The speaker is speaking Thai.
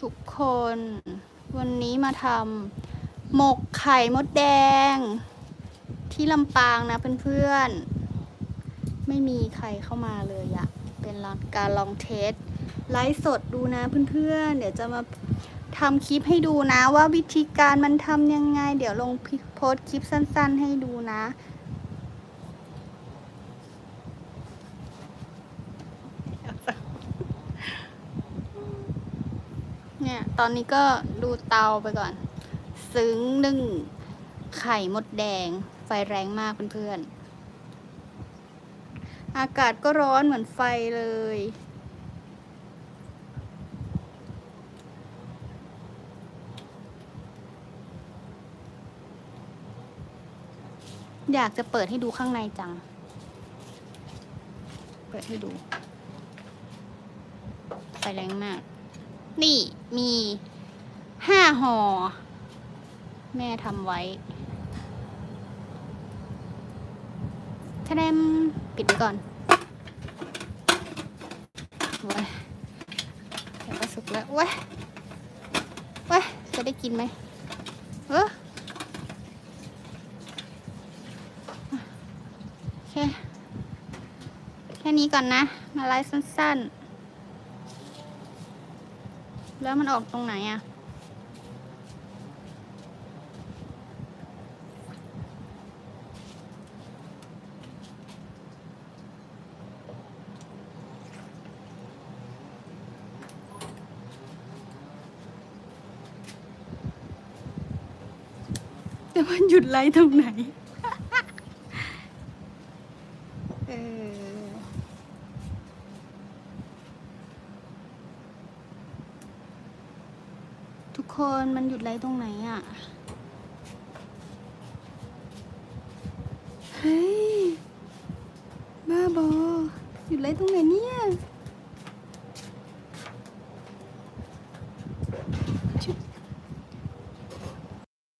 ทุกคน วันนี้มาทำหมกไข่มดแดง ที่ลำปางนะเพื่อนๆ ไม่มีใครเข้ามาเลยอะเป็นการลองเทสไลฟ์สดดูนะเพื่อนๆ เดี๋ยวจะมาทำคลิปให้ดูนะว่าวิธีการมันทำยังไง เดี๋ยวลงโพสคลิปสั้นๆ ให้ดูนะ เนี่ย ตอนนี้ก็ดูเตาไปก่อน ซึ้งหนึ่ง ไข่มดแดง ไฟแรงมากเพื่อนๆ อากาศก็ร้อนเหมือนไฟเลย อยากจะเปิดให้ดูข้างในจัง เปิดให้ดู ไฟแรงมาก นี่มีห้าห่อ แม่ทำไว้ทะเลมปิดไว้ก่อนเว้ยเดี๋ยวก็สุกแล้วเว้ยเว้ยจะได้กินไหมเออโอเคแค่นี้ก่อนนะ มาไลฟ์สั้นๆ แล้วมันออกตรงไหนอะแต่มันหยุดไลฟ์ตรงไหน ทุกคนมันหยุดไลฟ์ตรงไหนอะ่ะ เฮ้ย บ้าบอ หยุดไลฟ์ตรงไหนเนี่ย